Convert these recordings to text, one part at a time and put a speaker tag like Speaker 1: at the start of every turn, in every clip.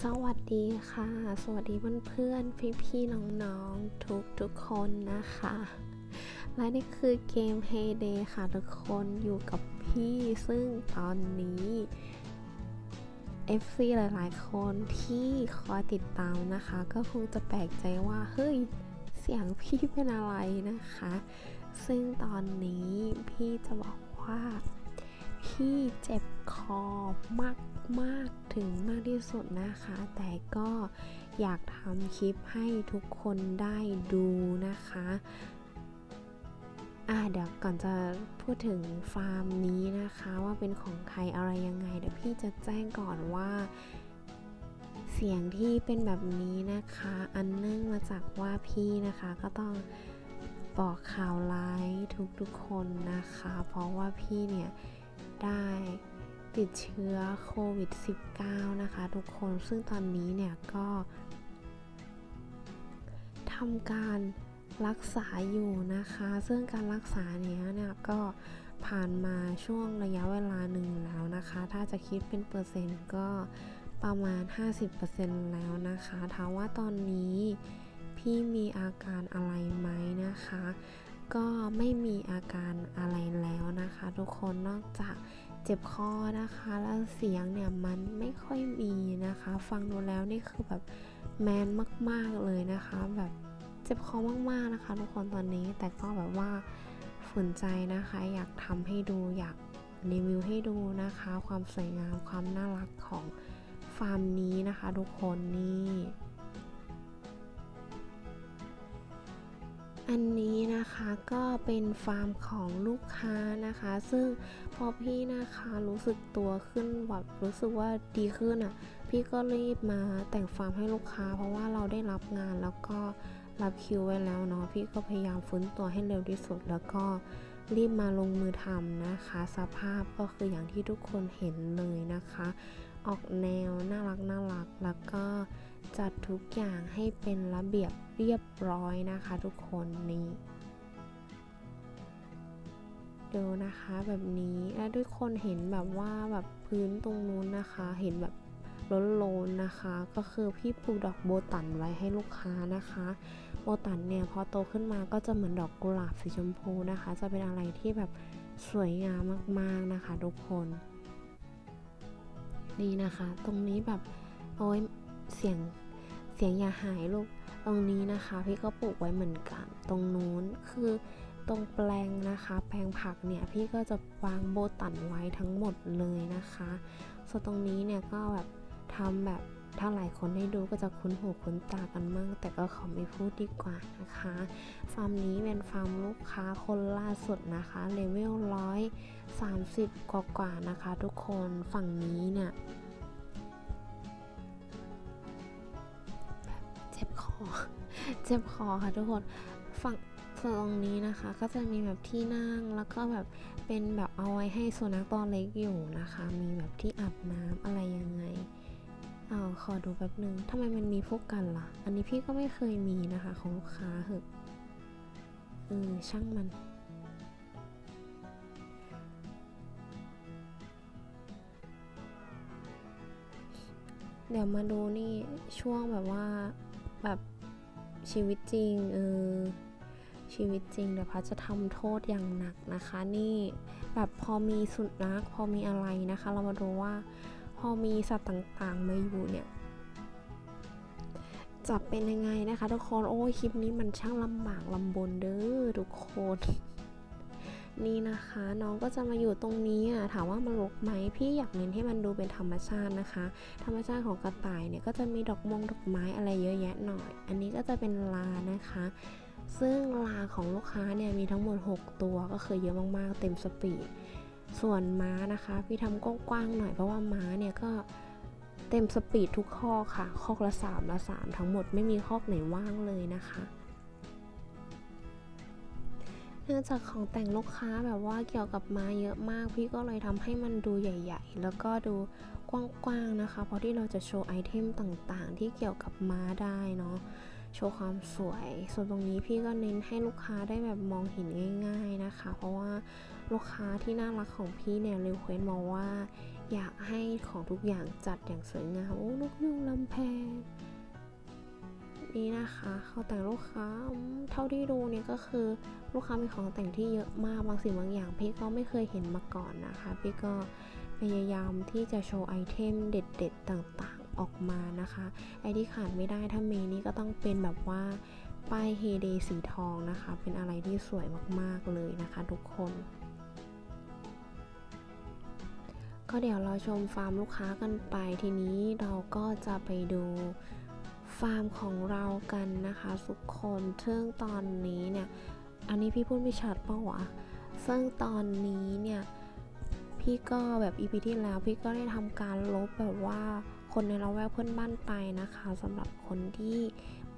Speaker 1: สวัสดีค่ะ สวัสดีเพื่อนๆพี่ๆน้องๆ ทุกทุกๆคนนะคะ และนี่คือเกม Heyday ค่ะทุกคนอยู่กับพี่ซึ่งตอนนี้ FC หลายๆ คนที่คอยติดตามนะคะ ก็คงจะแปลกใจว่า เฮ้ย เสียงพี่เป็นอะไรนะคะ ซึ่งตอนนี้พี่จะบอกว่า พี่เจ็บคอมากมากๆถึงมากที่สุดนะคะ แต่ก็อยากทำคลิปให้ทุกคนได้ดูนะคะอ่าเดี๋ยวก่อนจะพูดถึงฟาร์มนี้นะคะว่าเป็นของใครอะไรยังไง เดี๋ยวพี่จะแจ้งก่อนว่าเสียงที่เป็นแบบนี้นะคะ อันเนื่องมาจากว่าพี่นะคะก็ต้องบอกข่าวร้ายทุกๆคนนะคะ เพราะว่าพี่เนี่ย ได้ติดเชื้อโควิด -19 นะคะทุกคนซึ่งตอนนี้เนี่ยก็ทำการรักษาอยู่นะคะ ซึ่งการรักษาเนี้ยเนี่ยก็ผ่านมาช่วงระยะเวลาหนึ่งแล้วนะคะ ถ้าจะคิดเป็นเปอร์เซ็นต์ก็ประมาณ 50%แล้วนะคะถามว่าตอนนี้พี่มีอาการอะไรไหมนะคะ ก็ไม่มีอาการอะไรแล้วนะคะ ทุกคนนอกจากเจ็บคอนะคะ แล้วเสียงเนี่ยมันไม่ค่อยมีนะคะ ฟังดูแล้วนี่คือแบบแมนมาก ๆเลยนะคะ แบบเจ็บคอมากๆนะคะ ทุกคนตอนนี้แต่ก็แบบว่าฝืนใจนะคะ อยากทำให้ดูอยากรีวิวให้ดูนะคะ ความสวยงามความน่ารักของฟาร์มนี้นะคะ ทุกคนนี่ อันนี้นะคะก็เป็นฟาร์มของลูกค้านะคะ ซึ่งพอพี่นะคะรู้สึกตัวขึ้นแบบรู้สึกว่าดีขึ้นอะ พี่ก็รีบมาแต่งฟาร์มให้ลูกค้า เพราะว่าเราได้รับงานแล้วก็รับคิวไว้แล้วเนาะพี่ก็พยายามฟื้นตัวให้เร็วที่สุด แล้วก็รีบมาลงมือทำนะคะ สภาพก็คืออย่างที่ทุกคนเห็นเลยนะคะ ออกแนวน่ารักน่ารักแล้วก็ จัดทุกอย่างให้เป็นระเบียบเรียบร้อยนะคะทุกคนนี่ดูนะคะแบบนี้และทุกคนเห็นแบบว่าแบบพื้นตรงนู้นนะคะ เห็นแบบล้นๆนะคะ ก็คือพี่ปลูกดอกโบตันไว้ให้ลูกค้านะคะ โบตันเนี่ยพอโตขึ้นมาก็จะเหมือนดอกกุหลาบสีชมพูนะคะ จะเป็นอะไรที่แบบสวยงามมากๆนะคะ ทุกคนนี่นะคะ ตรงนี้แบบโอ้ย เสียงเสียงอย่าหายลูกตรงนี้นะคะ พี่ก็ปลูกไว้เหมือนกัน ตรงนู้นคือตรงแปลงนะคะ แปลงผักเนี่ยพี่ก็จะวางโบตันไว้ทั้งหมดเลยนะคะส่วนตรงนี้เนี่ยก็แบบทำแบบถ้าหลายคนได้ดูก็จะคุ้นหูคุ้นตากันมั่ง แต่ก็ขอไม่พูดดีกว่านะคะ ฟาร์มนี้เป็นฟาร์มลูกค้าคนล่าสุดนะคะเลเวลร้อยสามสิบกว่าๆนะคะ ทุกคนฝั่งนี้เนี่ย จ็บคอค่ะทุกคนฝั่งส่วนตรงนี้นะคะ ก็จะมีแบบที่นั่งแล้วก็แบบเป็นแบบเอาไว้ให้สุนัขตัวเล็กอยู่นะคะ มีแบบที่อาบน้ำอะไรยังไงเอาขอดูแป๊บนึงทำไมมันมีพวกกันล่ะ อันนี้พี่ก็ไม่เคยมีนะคะของลูกค้าเหอะเออช่างมัน เดี๋ยวมาดูนี่ช่วงแบบว่าแบบ ชีวิตจริงเออชีวิตจริงเดี๋ยวพัดจะทำโทษอย่างหนักนะคะ นี่แบบพอมีสุนัขพอมีอะไรนะคะ เรามาดูว่าพอมีสัตว์ต่างๆมาอยู่เนี่ยจะเป็นยังไงนะคะ ทุกคนโอ้ยคลิปนี้มันช่างลำบากลำบนเด้อทุกคน นี่นะคะน้องก็จะมาอยู่ตรงนี้อะถามว่ามันรกไหมพี่อยากเน้นให้มันดูเป็นธรรมชาตินะคะ ธรรมชาติของกระต่ายเนี่ยก็จะมีดอกมงดอกไม้อะไรเยอะแยะหน่อย อันนี้ก็จะเป็นลานะคะ ซึ่งลาของลูกค้าเนี่ยมีทั้งหมด 6 ตัวก็คือเยอะมากๆ เต็มสปีดส่วนม้านะคะ พี่ทำกว้างๆหน่อยเพราะว่าม้าเนี่ยก็เต็มสปีดทุกข้อค่ะ ข้อละ3ละ3ทั้งหมดไม่มีข้อไหนว่างเลยนะคะ เนื่องจากของแต่งลูกค้าแบบว่าเกี่ยวกับม้าเยอะมาก พี่ก็เลยทำให้มันดูใหญ่ ๆ แล้วก็ดูกว้างๆนะคะ เพราะที่เราจะโชว์ไอเทมต่างๆ ที่เกี่ยวกับม้าได้เนาะโชว์ความสวย ส่วนตรงนี้พี่ก็เน้นให้ลูกค้าได้แบบมองเห็นง่าย ๆนะคะ เพราะว่าลูกค้าที่น่ารักของพี่เนี่ยรีเควสต์มาว่า อยากให้ของทุกอย่างจัดอย่างสวยงามโอ้นกยุงลำแพง นี่นะคะเขาแต่งลูกค้าเท่าที่ดูเนี่ยก็คือลูกค้ามีของแต่งที่เยอะมากบางสิ่งบางอย่าง พี่ก็ไม่เคยเห็นมาก่อนนะคะ พี่ก็พยายามที่จะโชว์ไอเทมเด็ด ๆ ต่างๆออกมานะคะ ไอที่ขาดไม่ได้ถ้าเมนี่ก็ต้องเป็นแบบว่าป้ายเฮเดสีทองนะคะ เป็นอะไรที่สวยมากๆเลยนะคะ ทุกคน ก็เดี๋ยวเราชมฟาร์มลูกค้ากันไปทีนี้เราก็จะไปดู ฟาร์มของเรากันนะคะทุกคนซึ่งตอนนี้เนี่ย อันนี้พี่พูดไม่ชัดป่าวะซึ่งตอนนี้เนี่ย พี่ก็แบบอีพีที่แล้ว พี่ก็ได้ทำการลบแบบว่าคนในเราแวกเพื่อนบ้านไปนะคะสำหรับคนที่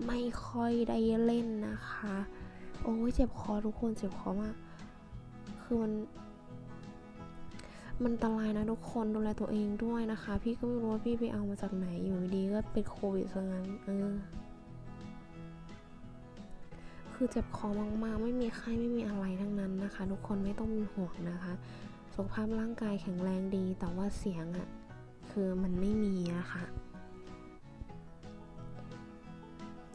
Speaker 1: ไม่ค่อยได้เล่นนะคะ โอ้ยเจ็บคอทุกคนเจ็บคอมาก คือมัน มันอันตรายนะทุกคนดูแลตัวเองด้วยนะคะ พี่ก็ไม่รู้ว่าพี่ไปเอามาจากไหนอยู่ดีก็เป็นโควิดซะงั้นเออคือเจ็บคอมากๆ ไม่มีไข้ไม่มีอะไรทั้งนั้นนะคะ ทุกคนไม่ต้องเป็นห่วงนะคะสุขภาพร่างกายแข็งแรงดีแต่ว่าเสียงอะ่ะคือมันไม่มีนะคะ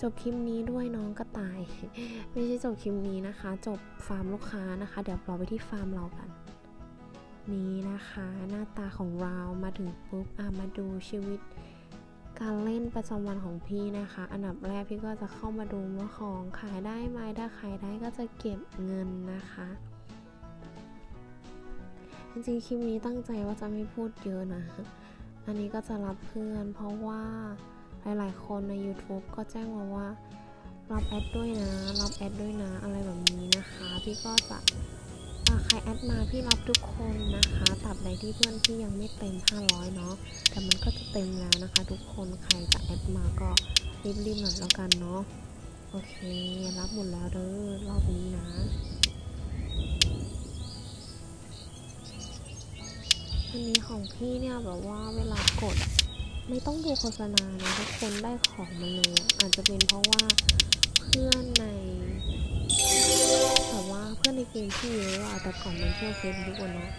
Speaker 1: จบคลิปนี้ด้วยน้องกระต่าย ไม่ใช่จบคลิปนี้นะคะ จบฟาร์มลูกค้านะคะ เดี๋ยวเราไปที่ฟาร์มเรากัน นี้นะคะ หน้าตาของเรามาถึงปุ๊บอะมาดูชีวิต การเล่นประจำวันของพี่นะคะ อันดับแรกพี่ก็จะเข้ามาดูว่าของขายได้ไหมถ้าขายได้ก็จะเก็บเงินนะคะจริงๆคลิปนี้ตั้งใจว่าจะไม่พูดเยอะนะ อันนี้ก็จะรับเพื่อน เพราะว่าหลายๆ คนใน YouTube ก็แจ้งมาว่ารับแอดด้วยนะ รับแอดด้วยนะ อะไรแบบนี้นะคะ พี่ก็จะอะ ใครแอดมาพี่รับทุกคนนะคะตราบใดที่เพื่อนพี่ยังไม่เต็ม 500 เนาะแต่มันก็จะเต็มแล้วนะคะ ทุกคนใครจะแอดมาก็รีบๆหน่อยแล้วกันเนาะโอเค รับหมดแล้วเด้อรอบนี้นะอันนี้ของพี่เนี่ยแบบว่าเวลากดไม่ต้องดูโฆษณานะทุกคนได้ของมาเลยอาจจะเป็นเพราะว่าเพื่อนใน แบบว่าเพื่อนในเกมที่เยอะอะแต่ก่อนมันเชื่อเฟซบุ๊กเนาะ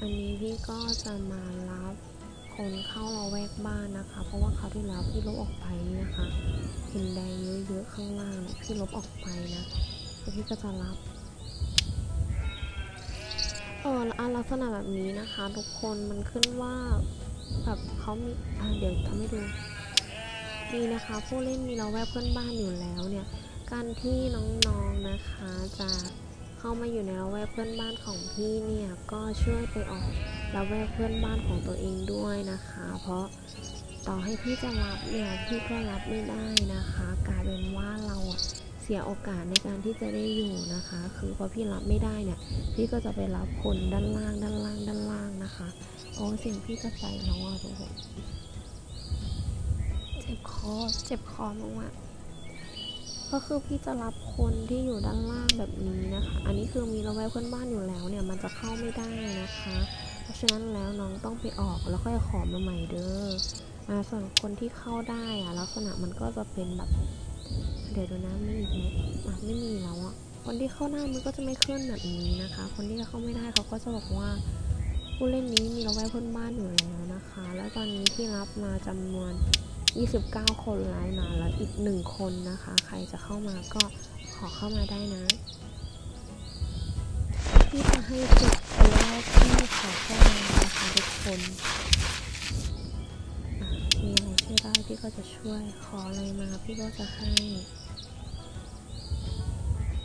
Speaker 1: อันนี้พี่ก็จะมารับคนเข้าเราแวกบ้านนะคะ เพราะว่าคราที่แล้วพี่ลบออกไปนะคะเห็นแดงเยอะๆข้างล่างพี่ลบออกไปนะแล้วพี่ก็จะรับเออแล้วอะลักษณะแบบนี้นะคะ ทุกคนมันขึ้นว่าแบบเขามีอะเดี๋ยวทำให้ดูนี่นะคะ ผู้เล่นมีเราแวกเพื่อนบ้านอยู่แล้วเนี่ย การที่น้องๆนะคะจะเข้ามาอยู่ในเราแวกเพื่อนบ้านของพี่เนี่ยก็ช่วยไปออกเราแวกเพื่อนบ้านของตัวเองด้วยนะคะ เพราะต่อให้พี่จะรับเนี่ยพี่ก็รับไม่ได้นะคะกลายเป็นว่าเราเสียโอกาสในการที่จะได้อยู่นะคะ คือพอพี่รับไม่ได้เนี่ยพี่ก็จะไปรับคนด้านล่างด้านล่างด้านล่างนะคะโอ้เสียงพี่จะไปแล้วอะทุกคนเจ็บคอเจ็บคอมากอะ ก็คือพี่จะรับคนที่อยู่ด้านล่างแบบนี้นะคะ อันนี้คือมีระแวกเพื่อนบ้านอยู่แล้วเนี่ยมันจะเข้าไม่ได้นะคะ เพราะฉะนั้นแล้วน้องต้องไปออกแล้วค่อยขอมาใหม่เด้ออ่าส่วนคนที่เข้าได้อะลักษณะมันก็จะเป็นแบบ เดี๋ยวดูนะมีอีกไหมอะไม่มีแล้วอะคนที่เข้าได้มันก็จะไม่ขึ้นแบบนี้นะคะ คนที่เข้าไม่ได้เขาก็จะบอกว่าผู้เล่นนี้มีราแวกเพื่อนบ้านอยู่แล้วนะคะ แล้วตอนนี้ที่รับมาจำนวน 29 คนแล้วนะแล้วอีกหนึ่งคนนะคะ ใครจะเข้ามาก็ขอเข้ามาได้นะพี่จะให้สิบคนแรกที่ขอเข้ามานะคะทุกคนอะมีอะไรช่วยได้พี่ก็จะช่วยขออะไรมาพี่ก็จะให้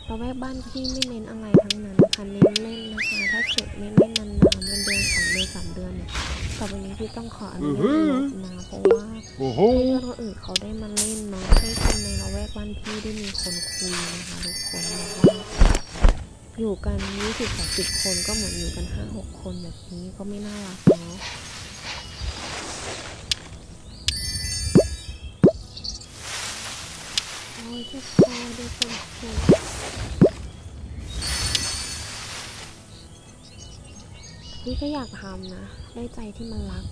Speaker 1: เราแวกบ้านพี่ไม่เน้นอะไรทั้งนั้นนะคะเน้นเล่นนะคะ ถ้าเกิดไม่เล่นนานๆเป็นเดือนสองเดือนสามเดือนเนี่ยต่อไปนี้พี่ต้องขออนุญาตลบนะเพราะว่า
Speaker 2: Oh
Speaker 1: ให้
Speaker 2: ho!
Speaker 1: เพื่อนคนอื่นเขาได้มาเล่นเนาะให้คนในเราแวกบ้านพี่ได้มีคนคุยนะคะทุกคนแบบว่าอยู่กันยี่สิบสามสิบคนก็เหมือนอยู่กันห้าหกคนแบบนี้ก็ไม่น่ารักเนาะโอ้ยเจ็บคอดูคนคุยี่ก็อยากทำนะ ได้ใจที่มันรัก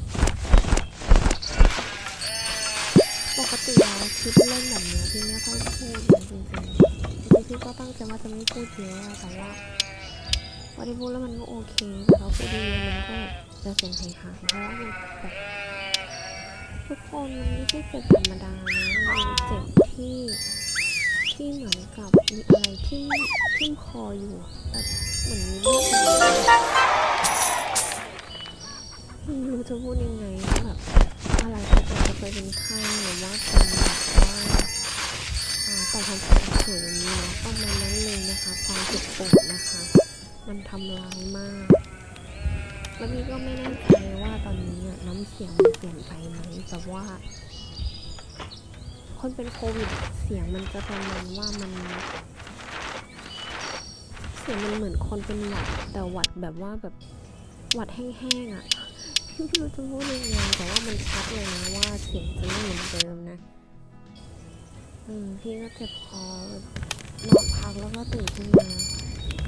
Speaker 1: ปกติแล้วคลิปเล่นแบบเนี้ยพี่ไม่ค่อยพูดจริงๆจริงๆพี่ก็ตั้งใจว่าจะไม่พูดเยอะแต่ว่าพอได้พูดแล้วมันก็โอเคแต่เราพูดเยอะมันก็จะเสียงหายหายเพราะว่ามันแบบทุกคนมันไม่ใช่เจ็บธรรมดานะมันเจ็บที่ที่เหมือนกับมีอะไรที่ทิ่มคออยู่แบบเหมือนมีเลือดอยู่ไม่รู้จะพูดยังไงแบบอะไรก็ เคยเป็นไข้หรือว่าเป็นแบบว่าต่อมทางการเฉยอย่างนี้เนาะประมาณนั้นเลยนะคะความเจ็บปวดนะคะ มันทำร้ายมาก แล้วพี่ก็ไม่แน่ใจว่าตอนนี้น้ำเสียงมันเปลี่ยนไปไหมแต่ว่า คนเป็นโควิดเสียงมันจะประมาณว่ามันเสียงมันเหมือนคนเป็นหวัดแต่หวัดแบบว่าแบบหวัดแห้งๆอะ ไม่รู้จะพูดยังไงแต่ว่ามันชัดเลยนะว่าเสียงจะไม่เหมือนเดิมนะอืมพี่ก็เจ็บคอนอนพักแล้วก็ตื่นขึ้นมา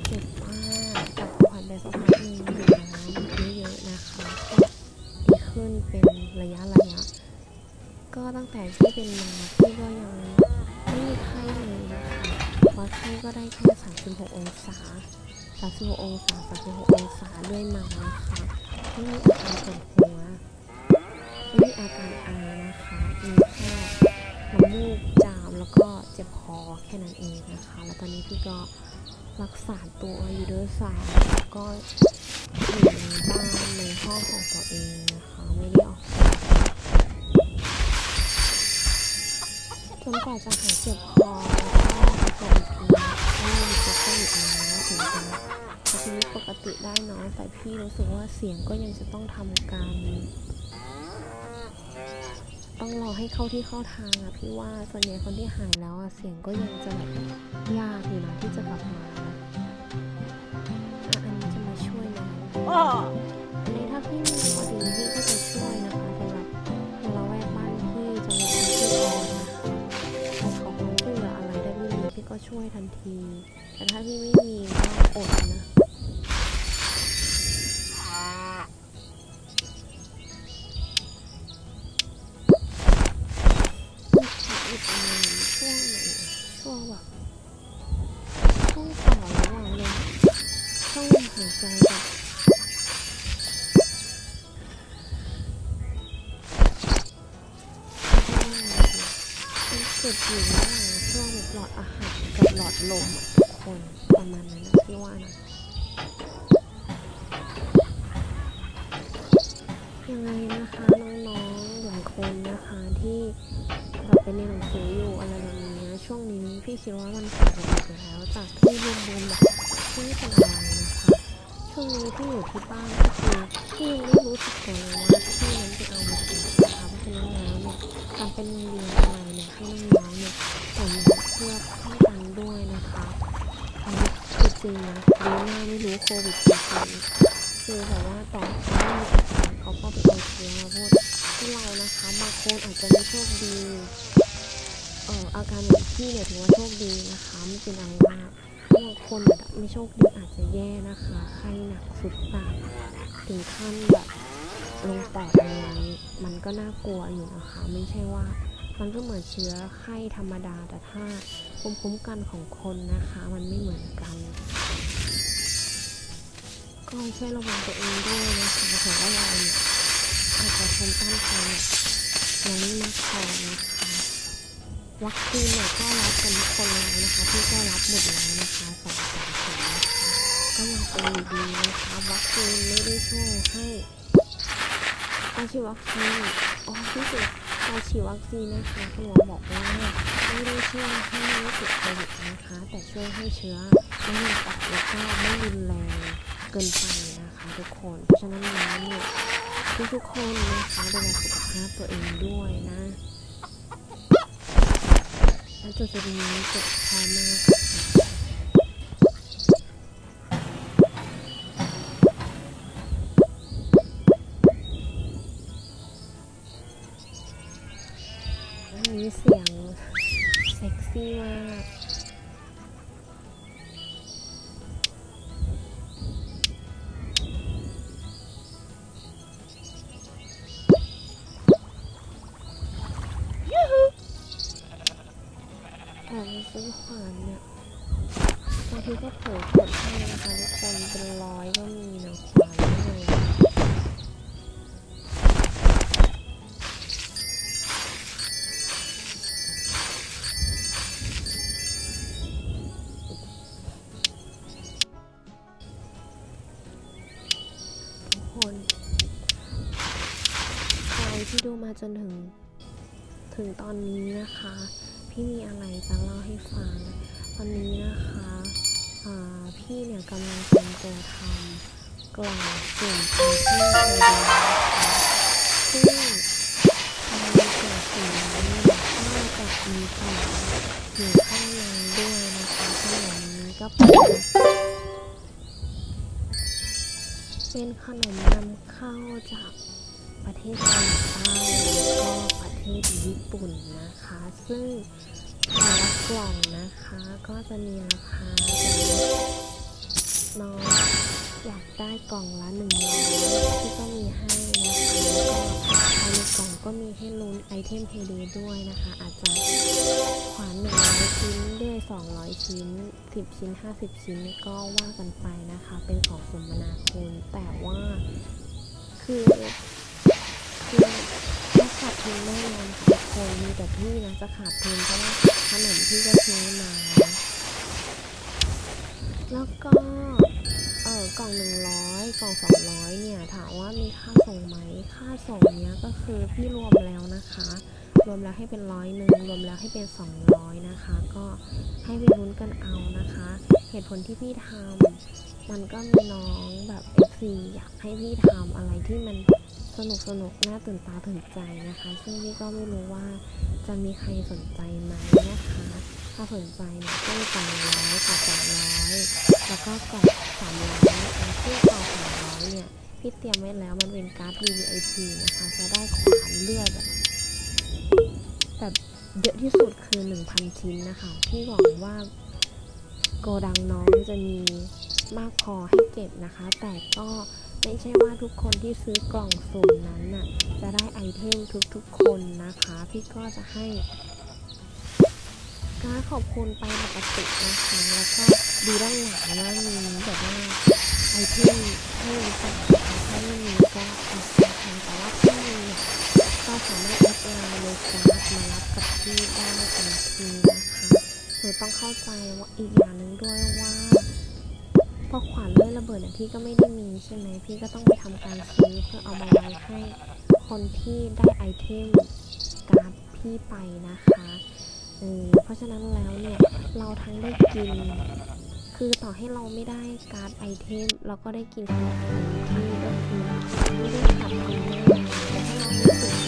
Speaker 1: เจ็บมากแต่พอผ่านไปสักพักหนึ่งดื่มน้ำเยอะๆนะคะก็ดีขึ้นเป็นระยะระยะก็ตั้งแต่ที่เป็นมาพี่ก็ยังไม่มีไข้เลยนะคะวัดไข้ก็ได้แค่36องศา36องศา36องศาเรื่อยมานะคะ ไม่มีอาการปวดหัวไม่มีอาการไอนะคะมีแค่น้ำมูกจามแล้วก็เจ็บคอแค่นั้นเองนะคะ แล้วตอนนี้พี่ก็รักษาตัวอยู่ด้วยสายแล้วก็อยู่ในบ้านในห้องของตัวเองนะคะไม่ได้ออกจนกว่าจะหายเจ็บคอ้อโควิดแล้วถึงจะใช้ชีวิตปกติได้เนาะแต่พี่รู้สึกว่าเสียงก็ยังจะต้องทำการต้องรอให้เข้าที่เข้าทางอะพี่ว่าส่วนใหญ่คนที่หายแล้วอะเสียงก็ยังจะแบบยากอยู่นะที่จะกลับมานะอันนี้จะมาช่วยน้องอันนี้ถ้าพี่มีพอดีพี่ก็จะช่วยนะคะสำหรับในละแวกบ้านพี่จังหวัดพิจิตรนะคะใครขอความช่วยเหลืออะไรได้พี่มีพี่ก็ช่วยทันที แต่ถ้าพี่ไม่มีก็อดนะอีกค่ะอีกอันหนึ่งช่วงไหนอะช่วงแบบช่วงต่อระหว่างลมช่องลมหายใจแบบมันสุดอยู่ระหว่างช่วงหลอดอาหารกับหลอดลม คนประมาณนั้นนะพี่ว่านะยังไงนะคะน้องๆหลายคนนะคะที่แบบไปเรียนหนังสืออยู่อะไรแบบนี้ช่วงนี้พี่คิดว่ามันผ่านไปแล้วจากที่บูมบูมแบบที่เป็นอะไรนะคะช่วงนี้ที่อยู่ที่บ้านก็คือพี่ยังไม่รู้สึกตัวเลยว่าพี่นั้นไปเอามาจากไหนะคะเพราะฉะนั้นแล้วเนี่ยการเป็นโรงเรียนอะไรเนี่ยให้น้องๆเนี่ยแต่งเพื่อป้องกันด้วยนะคะ จริงนะรู้หน้าไม่รู้โควิดจริงๆคือแบบว่าต่อให้ไม่มีอาการเขาก็ไปเอาเชื้อมาพูดที่เรานะคะบางคนอาจจะไม่โชคดีเอ่ออาการอย่างพี่เนี่ยถือว่าโชคดีนะคะไม่เป็นอะไรมากบางคนแบบไม่โชคดีอาจจะแย่นะคะไข้หนักสุดหนักถึงขั้นแบบลงปอดอะไรมันก็น่ากลัวอยู่นะคะ ไม่ใช่ว่า มันก็เหมือนเชื้อไข้ธรรมดา แต่ถ้าภูมิคุ้มกันของคนนะคะ มันไม่เหมือนกัน ก็ช่วยระวังตัวเองด้วยนะคะเพราะว่าเราเนี่ยอาจจะภูมิต้านทานเนี่ยยังไม่มากพอนะคะวัคซีนเนี่ยก็รับกันทุกคนแล้วนะคะพี่ก็รับหมดแล้วนะคะสองสามเข็มนะคะก็ยังเป็นดีนะคะวัคซีนไม่ได้ช่วยให้การฉีวัคซีนอ๋อที่สุด การฉีดวัคซีนนะคะคุณหมอบอกว่าไม่ได้ช่วยให้ไม่ติดโควิดนะคะ แต่ช่วยให้เชื้อไม่ลงปอดแล้วก็ไม่รุนแรงเกินไปนะคะทุกคน เพราะฉะนั้นแล้วเนี่ยทุกๆคนนะคะดูแลสุขภาพตัวเองด้วยนะแล้วจุดจุดนี้เจ็บคอมาก เสียงเซ็กซี่มากแต่ไปซื้อขวานเนี่ยบางทีก็เผลอ นใครที่ดูมาจนถึงถึงตอนนี้นะคะ พี่มีอะไรจะเล่าให้ฟัง ตอนนี้นะคะพี่เนี่ยกำลังเตรีตัวทำกล่องสุ่มคอนทนต์ไอเดียซึ่งในกล่องสุ่มนี้ก็จะมีของอยู่ข้างในด้วยนะคะอย่างนี้ก็เป็น เป็นขนมนำเข้าจากประเทศเกาหลีใต้แล้วก็ประเทศญี่ปุ่นนะคะ ซึ่งแต่ละกล่องนะคะก็จะมีราคาน้องอยากได้กล่องละหนึ่งร้อยที่ก็มีให้ ในกล่องก็มีให้ลุ้นไอเทมเฮเดด้วยนะคะ อาจจะขวานหนึ่งร้อยชิ้นด้วยสองร้อยชิ้นสิบชิ้นห้าสิบชิ้นก็ว่ากันไปนะคะ เป็นของสมนาคุณแต่ว่าคือคือถ้าขาดทุนแน่นอนค่ะทุกคนมีแต่พี่นะจะขาดทุนเพราะว่าขนมพี่ก็ซื้อมาแล้วก็ กล่องหนึ่งร้อยกล่องสองร้อยเนี่ยถามว่ามีค่าส่งไหมค่าส่งเนี้ยก็คือพี่รวมแล้วนะคะ รวมแล้วให้เป็นร้อยหนึ่งรวมแล้วให้เป็นสองร้อยนะคะ ก็ให้ไปลุ้นกันเอานะคะ เหตุผลที่พี่ทำมันก็มีน้องแบบ FC อยากให้พี่ทำอะไรที่มันสนุกสนุกน่าตื่นตาตื่นใจนะคะ ซึ่งพี่ก็ไม่รู้ว่าจะมีใครสนใจไหมนะคะ ถ้าสนใจเนี่ยก็มีกล่องร้อยกับสองร้อย แล้วก็กล่องสามร้อยนะคะซึ่กล่องสามร้อยเนี่ยพี่เตรียมไว้แล้วมันเป็นการ์ด VVIP นะคะจะได้ขวานเลือดแบบแบบเยอะที่สุดคือ 1,000 ชิ้นนะคะพี่หวังว่าโกดังน้องจะมีมากพอให้เก็บนะคะ แต่ก็ไม่ใช่ว่าทุกคนที่ซื้อกล่องสุ่มนั้นน่ะจะได้ไอเทมทุกๆคนนะคะ พี่ก็จะให้ ก็ขอบคุณไปปกตินะคะ แล้วก็ดูด้านหลังว่ามีแบบว่าไอเทมให้รู้จักนะคะถ้าไม่มีก็อดนะคะแต่ว่าถ้ามีก็สามารถแอดไลน์เลยการมารับกับพี่ได้ทันทีนะคะหนูต้องเข้าใจว่าอีกอย่างหนึ่งด้วยว่าพอขวานเลื่อยระเบิดเนี่ยพี่ก็ไม่ได้มีใช่ไหมพี่ก็ต้องไปทำการซื้อเพื่อเอามาไว้ให้คนที่ได้ไอเทมการ์ดพี่ไปนะคะ เออเพราะฉะนั้นแล้วเนี่ยเราทั้งได้กิน คือต่อให้เราไม่ได้การ์ดไอเทมเราก็ได้กินขนมที่ก็คือไม่ได้ขาดทุนแน่นอนแต่ถ้าเราได้สึกว่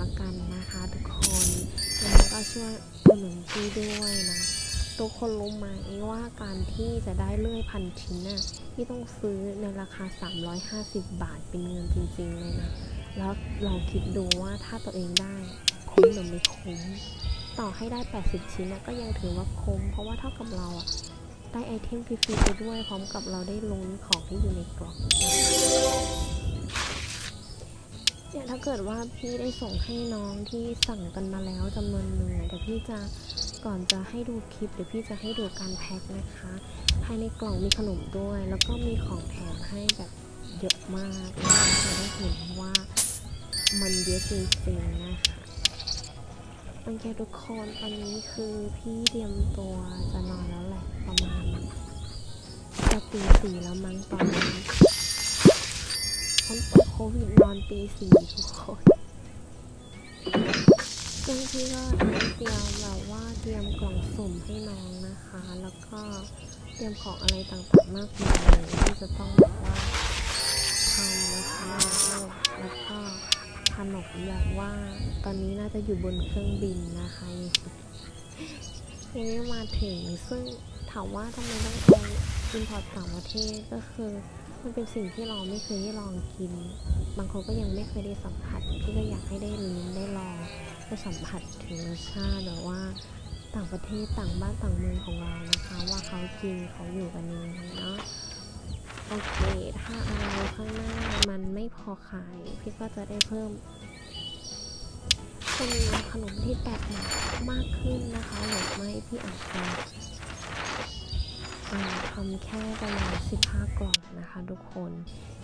Speaker 1: นะกันนะคะทุกคนแล้วก็ช่วยอุดหนุนพี่ด้วยนะ ทุกคนรู้ไหมว่าการที่จะได้เลื่อยพันชิ้นน่ะพี่ต้องซื้อในราคา 350 บาทเป็นเงินจริงๆเลยนะ แล้วลองคิดดูว่าถ้าตัวเองได้คุ้มหรือไม่คุ้ม ต่อให้ได้ 80 ชิ้นนะก็ยังถือว่าคุ้ม เพราะว่าเท่ากับเราอะได้ไอเทมฟรีๆไปด้วยพร้อมกับเราได้ลุ้นของที่อยู่ในกล่อง เนี่ยถ้าเกิดว่าพี่ได้ส่งให้น้องที่สั่งกันมาแล้วจำนวนหนึ่งเดี๋ยวพี่จะก่อนจะให้ดูคลิปเดี๋ยวพี่จะให้ดูการแพ็คนะคะ ภายในกล่องมีขนมด้วย แล้วก็มีของแถมให้แบบเยอะมากนะคะจะได้เห็นว่ามันเยอะจริงๆนะคะโอเคทุกคนตอนนี้คือพี่เตรียมตัวจะนอนแล้วแหละประมาณจะตีสี่แล้วมั้งตอนนี้ นป่วยโควิดนอนตีสี่ทุกคนซึ่งพี่ก็เตรียมแบบว่าเตรียมกล่องสุ่มให้น้องนะคะ แล้วก็เตรียมของอะไรต่างๆมากมายเลยที่จะต้องแบบว่าทำนะคะแล้วก็ขนมแบบว่าตอนนี้น่าจะอยู่บนเครื่องบินนะคะยังไม่มาถึงซึ่งถามว่าทำไมต้องไปอินพอร์ตต่างประเทศก็คือ มันเป็นสิ่งที่เราไม่เคยได้ลองกิน บางคนก็ยังไม่เคยได้สัมผัสพี่ก็อยากให้ได้ลิ้มได้ลองได้สัมผัสถึงรสชาติแบบว่าต่างประเทศต่างบ้านต่างเมืองของเรานะคะ ว่าเขากินเขาอยู่กันยังไงเนาะโอเค ถ้าอะไรข้างหน้ามันไม่พอขายพี่ก็จะได้เพิ่มเป็นขนมที่แปลกใหม่มากขึ้นนะคะหรือไม่พี่อาจจะ ทำแค่ประมาณ15 กล่องนะคะ ทุกคน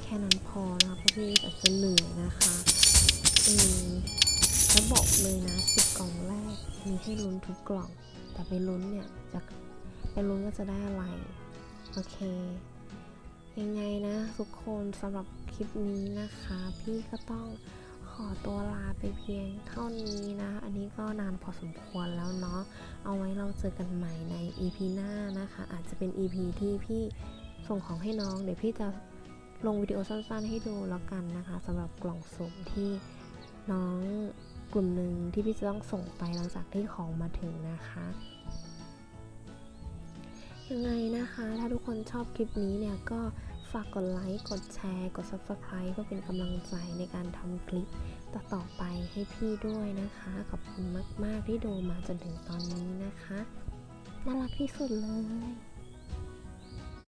Speaker 1: แค่นั้นพอนะคะเพราะพี่อาจจะเหนื่อยนะคะอืมแล้วบอกเลยนะ10กล่องแรกมีให้ลุ้นทุกกล่อง แต่ไปลุ้นเนี่ยจะไปลุ้นว่าจะได้อะไร โอเค ยังไงนะทุกคนสำหรับคลิปนี้นะคะ พี่ก็ต้อง อตัวลาไปเพียงเท่านี้นะ อันนี้ก็นานพอสมควรแล้วเนาะ เอาไว้เราเจอกันใหม่ใน EP หน้านะคะ อาจจะเป็น EP ที่พี่ส่งของให้น้อง เดี๋ยวพี่จะลงวิดีโอสั้นๆให้ดูแล้วกันนะคะสำหรับกล่องสุ่มที่น้องกลุ่มหนึ่งที่พี่จะต้องส่งไปหลังจากที่ของมาถึงนะคะยังไงนะคะ ถ้าทุกคนชอบคลิปนี้เนี่ยก็ ฝากกดไลค์ กดแชร์ กด subscribe เพื่อเป็นกำลังใจในการทำคลิปต่อไปให้พี่ด้วยนะคะ ขอบคุณมาก ๆ ที่ดูมาจนถึงตอนนี้นะคะ น่ารักที่สุดเลย